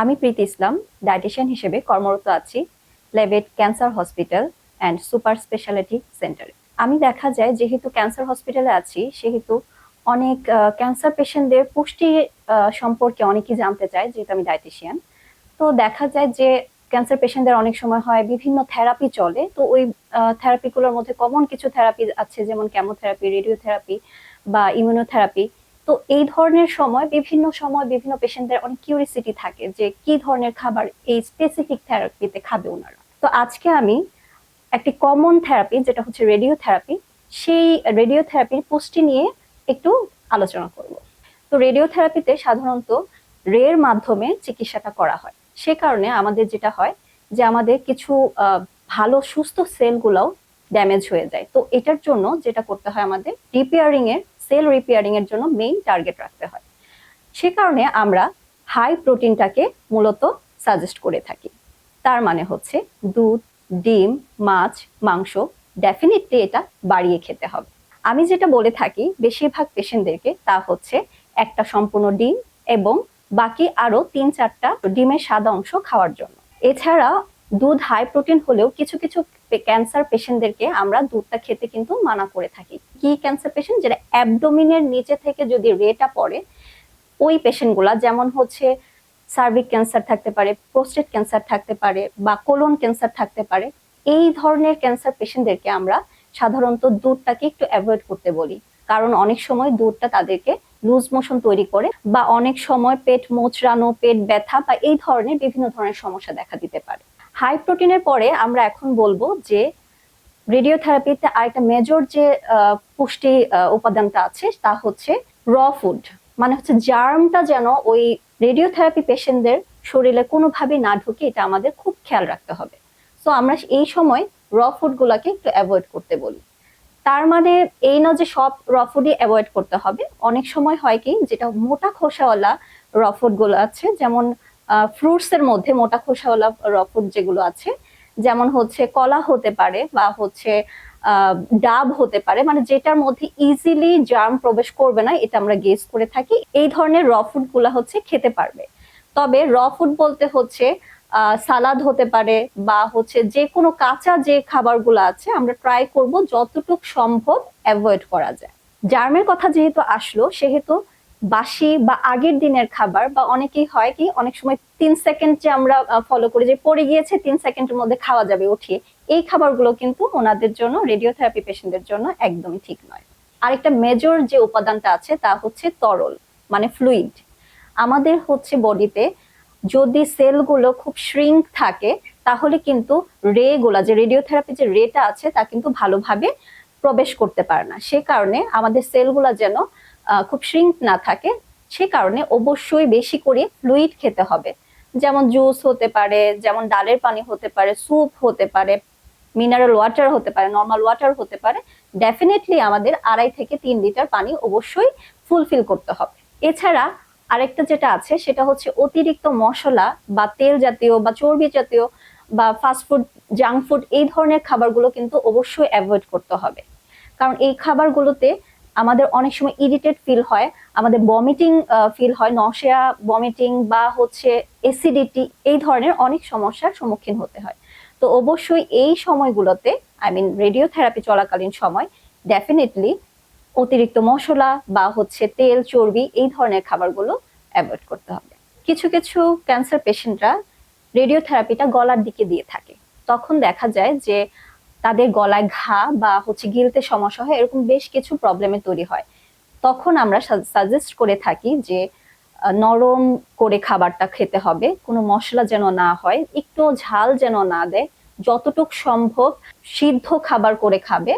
আমি প্রীতি ইসলাম ডায়েটিশিয়ান হিসেবে কর্মরত আছি লেভেট cancer hospital and super speciality সেন্টারে আমি দেখা যায় যেহেতু ক্যান্সার হসপিটালে আছি, সেহেতু অনেক ক্যান্সার পেশেন্টদের পুষ্টি সম্পর্কে অনেকেই জানতে চায়, যেহেতু আমি ডায়েটিশিয়ান তো দেখা যায় যে ক্যান্সার পেশেন্টদের অনেক সময় হয় বিভিন্ন থেরাপি চলে, তো ওই থেরাপিগুলোর মধ্যে কমন কিছু থেরাপি আছে, যেমন কেমোথেরাপি রেডিওথেরাপি বা ইমিউনোথেরাপি তো এই ধরনের সময়, বিভিন্ন সময় বিভিন্ন পেশেন্টদের অনেক কিউরিসিটি থাকে যে কি ধরনের খাবার এই স্পেসিফিক থেরাপিতে খাবে ওনারা। তো আজকে আমি একটি কমন থেরাপি যেটা হচ্ছে রেডিও থেরাপি সেই রেডিও থেরাপির পুষ্টি নিয়ে একটু আলোচনা করব। তো রেডিও থেরাপিতে সাধারণত রের মাধ্যমে চিকিৎসাটা করা হয়। সে কারণে আমাদের যেটা হয় যে আমাদের কিছু ভালো সুস্থ সেলগুলোও ড্যামেজ হয়ে যায়। তো এটার জন্য যেটা করতে হয় আমাদের রিপেয়ারিং এর সেল রিপেয়ারিং এর জন্য মেইন টার্গেট রাখতে হয়। সে কারণে আমরা হাই প্রোটিনটাকে মূলত সাজেস্ট করে থাকি। তার মানে হচ্ছে দুধ, ডিম, মাছ, মাংস ডেফিনেটলি এটা বাড়িয়ে খেতে হবে। আমি যেটা বলে থাকি বেশিরভাগ পেশেন্টদেরকে তা হচ্ছে একটা সম্পূর্ণ ডিম এবং বাকি আরও তিন চারটা ডিমের সাদা অংশ খাওয়ার জন্য। এছাড়া দুধ হাই প্রোটিন হলেও কিছু কিছু ক্যান্সার পেশেন্টদেরকে আমরা দুধটা খেতে কিন্তু মানা করে থাকি। কি ক্যান্সার পেশেন্ট যেটা অ্যাবডোমিনের নিচে থেকে যদি রেটা পড়ে, ওই পেশেন্টগুলা যেমন হচ্ছে সার্ভিক ক্যান্সার থাকতে পারে প্রোস্টেট ক্যান্সার থাকতে পারে, বা কোলন ক্যান্সার থাকতে পারে, এই ধরনের ক্যান্সার পেশেন্টদেরকে আমরা সাধারণত দুধটাকে একটু অ্যাভয়েড করতে বলি। কারণ অনেক সময় দুধটা তাদেরকে লুজ মোশন তৈরি করে, বা অনেক সময় পেট মোচড়ানো, পেট ব্যথা, বা এই ধরনের বিভিন্ন ধরনের সমস্যা দেখা দিতে পারে। হাই প্রোটিনের পরে আমরা এখন বলব যে রেডিওথেরাপিতে আরেকটা মেজর যে পুষ্টি উপাদানটা আছে, তা হচ্ছে র ফুড মানে হচ্ছে জার্মটা যেন ওই রেডিওথেরাপি পেশেন্টদের শরীরে কোনোভাবেই না ঢুকে, এটা আমাদের খুব খেয়াল রাখতে হবে। সো আমরা এই সময় র ফুড গুলাকে একটু অ্যাভয়েড করতে বলি। তার মানে এই না যে সব র ফুডই অ্যাভয়েড করতে হবে। অনেক সময় হয় কি, যেটা মোটা খোসাওয়ালা র ফুডগুলো আছে, যেমন ফ্রুটস এর মধ্যে মোটা খোসাওয়ালা র ফুড যেগুলো আছে যেমন হচ্ছে কলা হতে পারে বা হচ্ছে ডাব হতে পারে মানে যেটার মধ্যে ইজিলি জার্ম প্রবেশ করবে না, এটা আমরা গেস করে থাকি, এই ধরনের র ফুডগুলা হচ্ছে খেতে পারবে। তবে র ফুড বলতে হচ্ছে সালাদ হতে পারে বা হচ্ছে যে কোনো কাঁচা যে খাবারগুলো আছে, আমরা ট্রাই করব যতটুক সম্ভব অ্যাভয়েড করা যায়। জার্মের কথা যেহেতু আসলো, সেহেতু বাসি বা আগের দিনের খাবার বা অনেকেই হয় কি, অনেক সময় তিন সেকেন্ড যে আমরা ফলো করি যে পড়ে গিয়েছে, তিন সেকেন্ডের মধ্যে খাওয়া যাবে উঠিয়ে এই খাবারগুলো কিন্তু ওনাদের জন্য রেডিওথেরাপি পেশেন্টদের জন্য একদমই ঠিক নয়। আরেকটা মেজর যে উপাদানটা আছে তা হচ্ছে তরল মানে ফ্লুইড আমাদের হচ্ছে বডিতে যদি সেলগুলো খুব শ্রিঙ্ক থাকে, তাহলে কিন্তু রে গুলা যে রেডিওথেরাপি যে রেটা আছে, তা কিন্তু ভালোভাবে প্রবেশ করতে পারে না। সে কারণে আমাদের সেলগুলা যেন খুব শ্রিঙ্ক না থাকে, সে কারণে অবশ্যই বেশি করে ফ্লুইড খেতে হবে। যেমন জুস হতে পারে, যেমন ডালের পানি হতে পারে স্যুপ হতে পারে মিনারেল ওয়াটার হতে পারে নর্মাল ওয়াটার হতে পারে ডেফিনেটলি আমাদের আড়াই থেকে তিন লিটার পানি অবশ্যই ফুলফিল করতে হবে। এছাড়া আরেকটা যেটা আছে, সেটা হচ্ছে অতিরিক্ত মশলা বা তেল জাতীয় বা চর্বি জাতীয় বা ফাস্টফুড জাঙ্ক ফুড এই ধরনের খাবারগুলো কিন্তু অবশ্যই অ্যাভয়েড করতে হবে। কারণ এই খাবারগুলোতে আমাদের অনেক সময় ইরিটেট ফিল হয়, আমাদের বমিটিং ফিল হয় নশিয়া বমিটিং বা হচ্ছে অ্যাসিডিটি এই ধরনের অনেক সমস্যার সম্মুখীন হতে হয়। তো অবশ্যই এই সময়গুলোতে আই মিন রেডিওথেরাপি চলাকালীন সময় ডেফিনেটলি অতিরিক্ত মশলা বা হচ্ছে তেল, চর্বি এই ধরনের খাবারগুলো অ্যাভয়েড করতে হবে। কিছু কিছু ক্যান্সার পেশেন্টরা রেডিওথেরাপিটা গলার দিকে দিয়ে থাকে। তখন দেখা যায় যে তাদের গলায় ঘা বা হচ্ছে গিলতে সমস্যা হয়, এরকম বেশ কিছু প্রবলেমে তৈরি হয়। তখন আমরা সাজেস্ট করে থাকি যে নরম করে খাবারটা খেতে হবে, কোনো মশলা যেন না হয়, একটু ঝাল যেন না দেয়, যতটুক সম্ভব সিদ্ধ খাবার করে খাবে,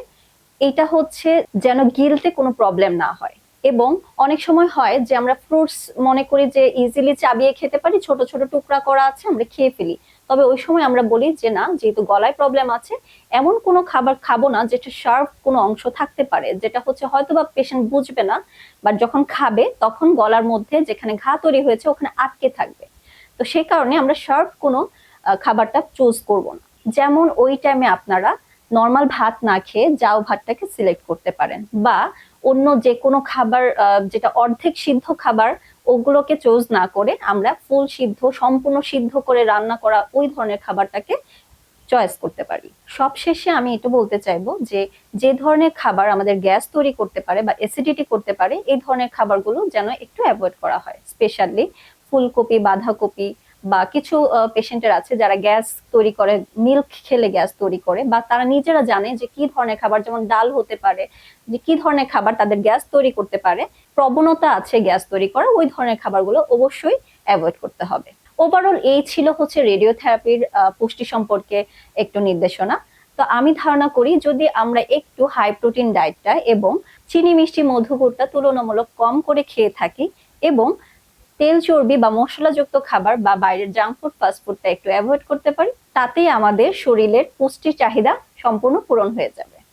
এটা হচ্ছে যেন গিলতে কোনো প্রবলেম না হয়। এবং অনেক সময় হয় যে, আমরা ফ্রুটস মনে করি যে ইজিলি চাবিয়ে খেতে পারি, ছোট ছোট টুকরা করা আছে, আমরা খেয়ে ফেলি। তবে ওই সময় আমরা বলি যে, না, যেহেতু গলায় প্রবলেম আছে, এমন কোনো খাবার খাব না যেটা শার্প কোনো অংশ থাকতে পারে, যেটা হচ্ছে হয়তো বা পেশেন্ট বুঝবে না বাট যখন খাবে, তখন গলার মধ্যে যেখানে ঘা তৈরি হয়েছে, ওখানে আটকে থাকবে। তো সেই কারণে আমরা শার্প কোনো খাবারটা চুজ করব না। যেমন ওই টাইমে আপনারা নর্মাল ভাত না খেয়ে জাউ ভাতটাকে সিলেক্ট করতে পারেন, বা অন্য যে কোনো খাবার যেটা অর্ধেক সিদ্ধ খাবার ওগুলোকে চোজ না করে আমরা ফুল সিদ্ধ, সম্পূর্ণ সিদ্ধ করে রান্না করা ওই ধরনের খাবারটাকে চয়েস করতে পারি। সবশেষে আমি এটা বলতে চাইব যে যে ধরনের খাবার আমাদের গ্যাস তৈরি করতে পারে বা অ্যাসিডিটি করতে পারে, এই ধরনের খাবারগুলো যেন একটু অ্যাভয়েড করা হয়। স্পেশালি ফুলকপি, বাঁধাকপি বা কিছু পেশেন্টের আছে যারা গ্যাস তৈরি করে, মিল্ক খেলে গ্যাস তৈরি করে, বা তারা নিজেরা জানে যে কি ধরনের খাবার, যেমন ডাল হতে পারে, যে কি ধরনের খাবার তাদের গ্যাস তৈরি করতে পারে, প্রবণতা আছে গ্যাস তৈরি করা ওই ধরনের খাবারগুলো অবশ্যই অ্যাভয়েড করতে হবে। ওভারঅল এই ছিল হচ্ছে রেডিও রেডিওথেরাপির পুষ্টি সম্পর্কে একটু নির্দেশনা। তো আমি ধারণা করি যদি আমরা একটু হাই প্রোটিন ডায়েটটা এবং চিনি, মিষ্টি মধুপুরটা তুলনামূলক কম করে খেয়ে থাকি এবং তেল চর্বি বা মশলাযুক্ত খাবার বা বাইরের জাঙ্ক ফুড ফাস্ট ফুডটা একটু অ্যাভয়েড করতে পারি তাতেই আমাদের শরীরের পুষ্টির চাহিদা সম্পূর্ণ পূরণ হয়ে যাবে।